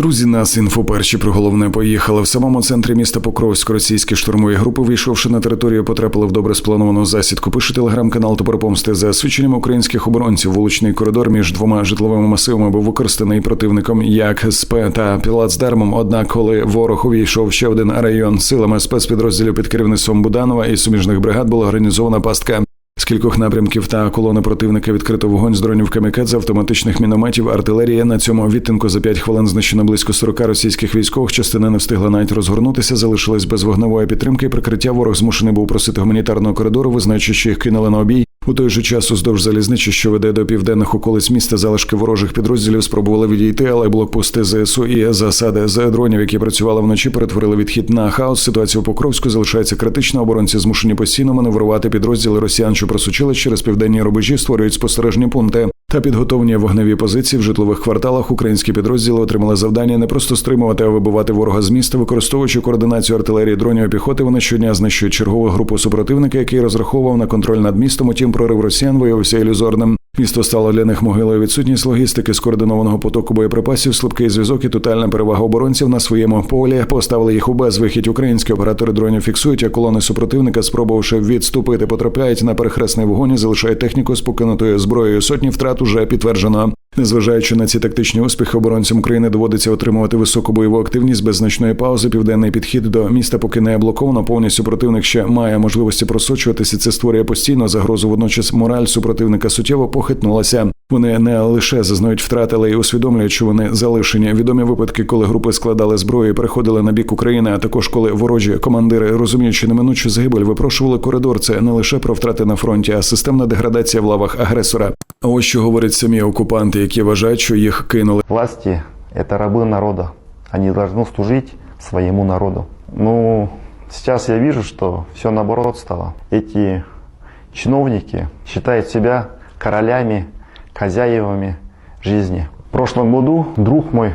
Друзі, нас інфо перші про головне поїхали в самому центрі міста Покровськ. Російські штурмові групи, вийшовши на територію, потрапили в добре сплановану засідку. Пише телеграм-канал Топоропомсти. За свідченням українських оборонців, вуличний коридор між двома житловими масивами був використаний противником як СП та плацдармом. Однак, коли ворог увійшов ще один район силами спецпідрозділів під керівництвом Буданова і суміжних бригад була організована пастка. Кількох напрямків та колони противника відкрито вогонь з дронів камікадзе, автоматичних мінометів, артилерія. На цьому відтинку за 5 хвилин знищено близько 40 російських військових. Частина не встигла навіть розгорнутися, залишилась без вогневої підтримки і прикриття. Ворог змушений був просити гуманітарного коридору, визнаючи, що їх кинули на обій. У той же час уздовж залізничі, що веде до південних околиць міста, залишки ворожих підрозділів спробували відійти, але блокпости ЗСУ і засади з дронів, які працювали вночі, перетворили відхід на хаос. Ситуація у Покровську залишається критична. Оборонці змушені постійно маневрувати підрозділи росіян, що просучили через південні рубежі, створюють спостережні пункти. Та підготовлені вогневі позиції в житлових кварталах українські підрозділи отримали завдання не просто стримувати, а вибивати ворога з міста, використовуючи координацію артилерії дронів і піхоти. Вони щодня знищують чергову групу супротивника, який розраховував на контроль над містом. Утім, прорив росіян виявився ілюзорним. Місто стало для них могилою. Відсутність логістики, скоординованого потоку боєприпасів, слабкий зв'язок і тотальна перевага оборонців на своєму полі поставили їх у безвихідь. Українські оператори дронів фіксують, як колони супротивника, спробувавши відступити, потрапляють на перехресний вогонь, і залишають техніку з покинутою зброєю. Сотні втрат уже підтверджено. Незважаючи на ці тактичні успіхи, оборонцям України доводиться отримувати високу бойову активність без значної паузи. Південний підхід до міста поки не блоковано. Повністю противник ще має можливості просочуватися. Це створює постійну загрозу. Водночас мораль супротивника суттєво похитнулася. Вони не лише зазнають втрати, але й усвідомлюють, що вони залишені. Відомі випадки, коли групи складали зброю, і переходили на бік України, а також коли ворожі командири, розуміючи неминучу загибель, випрошували коридор. Це не лише про втрати на фронті, а системна деградація в лавах агресора. А ось що говорять самі окупанти, які вважають, що їх кинули. Власти – это рабы народа. Они должны служить своему народу. Ну, сейчас я вижу, что все наоборот стало. Эти чиновники считают себя королями, хозяевами жизни. В прошлом году друг мой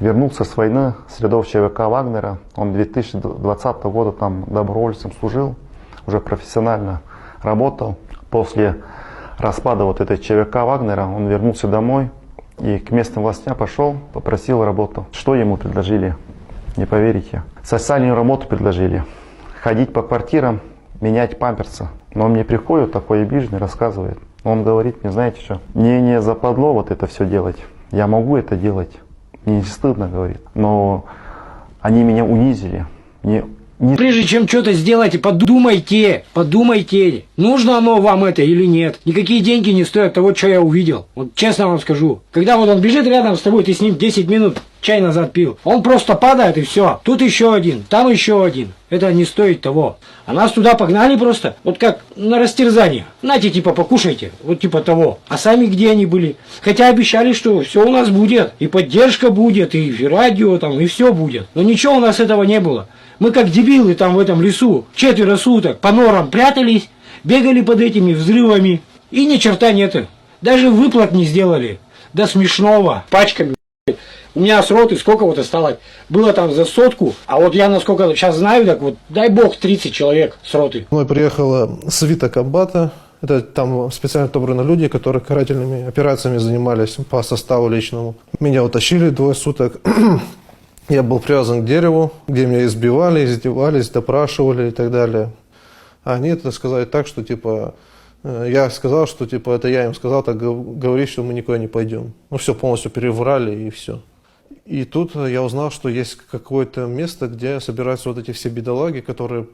вернулся с войны с рядов ЧВК Вагнера. Он 2020 года там добровольцем служил, уже профессионально работал. После распада вот этой ЧВК Вагнера он вернулся домой и к местным властям пошел, попросил работу. Что ему предложили? Не поверите. Социальную работу предложили. Ходить по квартирам, менять памперсы. Но он мне приходит, такой обиженный, рассказывает. Он говорит, мне знаете что, мне не западло вот это все делать. Я могу это делать. Мне не стыдно, говорит. Но они меня унизили. Мне не Прежде чем что-то сделать, подумайте, подумайте, нужно оно вам это или нет. Никакие деньги не стоят того, что я увидел. Вот честно вам скажу. Когда вот он бежит рядом с тобой, ты с ним 10 минут чай назад пил. Он просто падает и все. Тут еще один, там еще один. Это не стоит того. А нас туда погнали просто, вот как на растерзание. Нате, типа, покушайте, вот типа того. А сами где они были? Хотя обещали, что все у нас будет. И поддержка будет, и радио там, и все будет. Но ничего у нас этого не было. Мы как дебилы там в этом лесу четверо суток по норам прятались, бегали под этими взрывами. И ни черта нет. Даже выплат не сделали. До смешного. Пачками. У меня с роты сколько вот осталось? Было там за сотку, а вот я насколько сейчас знаю, так вот, дай бог, 30 человек с роты. Мной приехала свита комбата. Это там специально отобраны люди, которые карательными операциями занимались по составу личному. Меня утащили двое суток. Я был привязан к дереву, где меня избивали, издевались, допрашивали и так далее. А они это сказали так, что типа э, я сказал, что типа это я им сказал, так гов- говори, что мы никуда не пойдем. Ну все полностью переврали и все. И тут я узнал, что есть какое-то место, где собираются вот эти все бедолаги, которые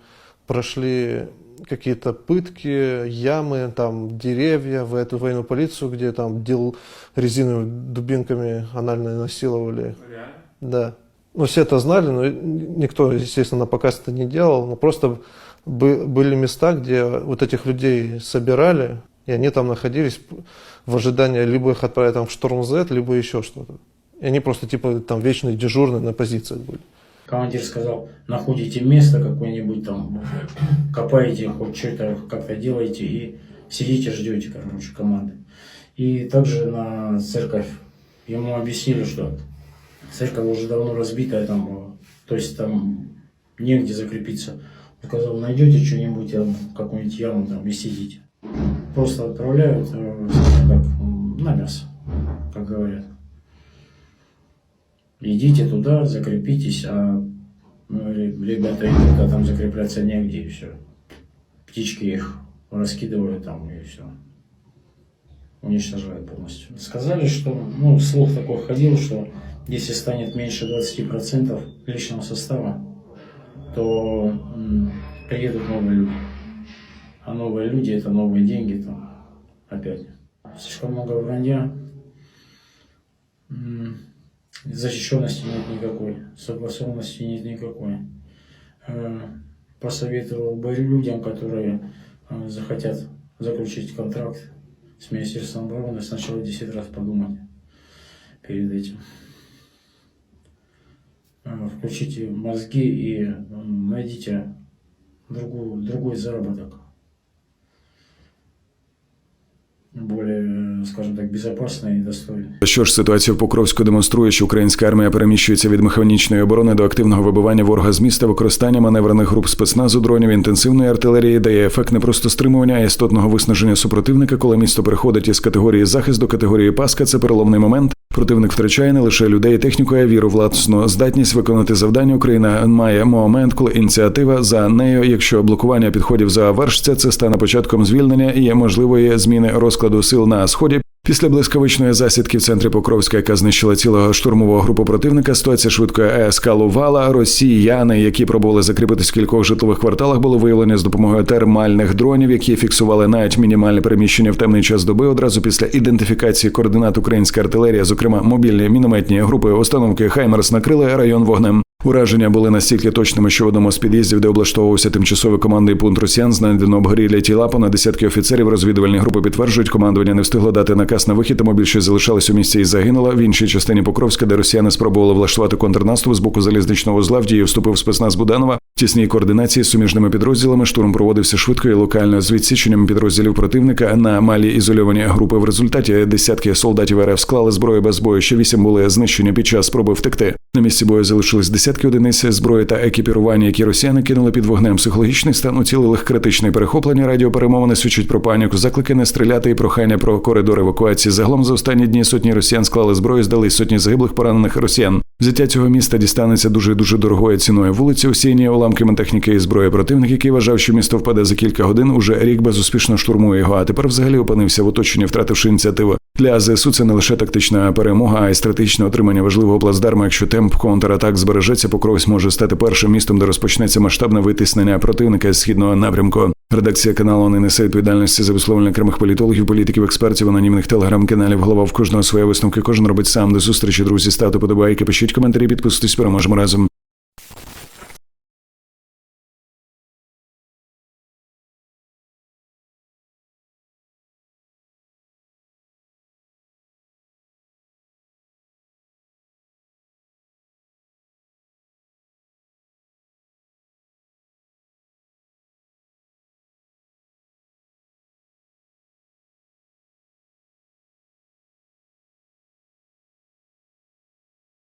прошли какие-то пытки, ямы, там деревья, в эту военную полицию, где там дел резиновыми дубинками анально насиловали. Да. Ну, все это знали, но никто, естественно, на показ это не делал. Но просто бы- были места, где вот этих людей собирали, и они там находились в ожидании либо их отправить там, в шторм Z, либо еще что-то. И они просто типа там вечные дежурные на позициях были. Командир сказал, находите место какое-нибудь там, копаете, хоть что-то как-то делаете и сидите, ждете, короче, команды. И также на церковь ему объяснили, что церковь уже давно разбитая, там, э, то есть там негде закрепиться. Он сказал, найдете что-нибудь, там, какую-нибудь яму там и сидите. Просто отправляют, как, э, на мясо, как говорят. идите туда, закрепитесь, а ну, ре- ребята идут, а там закрепляться негде, и все. Птички их раскидывают там, и все. Уничтожают полностью. Сказали, что, ну, слух такой ходил, что если станет меньше 20% личного состава, то м, приедут новые люди. А новые люди это новые деньги там опять. Слишком много вранья. М, Защищенности нет никакой, согласованности нет никакой. Э, Посоветовал бы людям, которые э, захотят заключить контракт с Министерством обороны, сначала 10 раз подумать перед этим. Включите мозги и найдите другую, другой заработок. Более, э, скажем так, безопасный и достойный. Що ж, ситуація в Покровську демонструє, що українська армія переміщується від механічної оборони до активного вибивання ворога з міста, використання маневрених груп спецназу, дронів, інтенсивної артилерії дає ефект не просто стримування, а істотного виснаження супротивника, коли місто переходить із категорії захист до категорії паска. Це переломний момент. Противник втрачає не лише людей і техніку, а й віру, власну здатність виконати завдання. Україна має момент, коли ініціатива за нею, якщо блокування підходів завершиться, це стане початком звільнення і можливої зміни розкладу сил на сході. Після блискавичної засідки в центрі Покровська, яка знищила цілого штурмового групу противника, ситуація швидко ескалувала. Росіяни, які пробували закріпитись в кількох житлових кварталах, було виявлені з допомогою термальних дронів, які фіксували навіть мінімальне переміщення в темний час доби. Одразу після ідентифікації координат українська артилерія, зокрема мобільні мінометні групи установки Хаймерс накрили район вогнем. Ураження були настільки точними, що в одному з під'їздів, де облаштовувався тимчасовий командний пункт росіян, знайдено обгорілі тіла. Понад десятки офіцерів розвідувальні групи підтверджують, командування не встигло дати наказ на вихід, тому більше залишалось у місці і загинуло. В іншій частині Покровська, де росіяни спробували влаштувати контрнаступ з боку залізничного узла, в дію вступив спецназ Буданова. В тісній координації з суміжними підрозділами штурм проводився швидко і локально з відсіченням підрозділів противника на малі ізольовані групи. В результаті десятки солдатів РФ склали зброю без бою. Ще вісім були знищені під час спроби втекти. На місці бою залишились десятки одиниць зброї та екіпірування, які росіяни кинули під вогнем. Психологічний стан уцілилих критичний перехоплення. Радіоперемовини свідчать про паніку, заклики не стріляти і прохання про коридор евакуації. Загалом за останні дні сотні росіян склали зброю, здали сотні загиблих поранених росіян. Взяття цього міста дістанеться дуже дуже дорогою ціною. Вулиці усіяні уламками техніки і зброї. Противник, який вважав, що місто впаде за кілька годин, уже рік безуспішно штурмує його. А тепер взагалі опинився в оточенні, втративши ініціативу. Для ЗСУ це не лише тактична перемога, а й стратегічне отримання важливого плацдарму. Якщо темп контратак збережеться, Покровськ може стати першим містом, де розпочнеться масштабне витиснення противника з східного напрямку. Редакція каналу не несе відповідальності за висловлення окремих політологів, політиків, експертів, анонімних телеграм-каналів. Голова в кожного своє висновки. Кожен робить сам до зустрічі. Друзі, ставте подобайки, пишіть коментарі, підписуйтесь. Переможемо разом.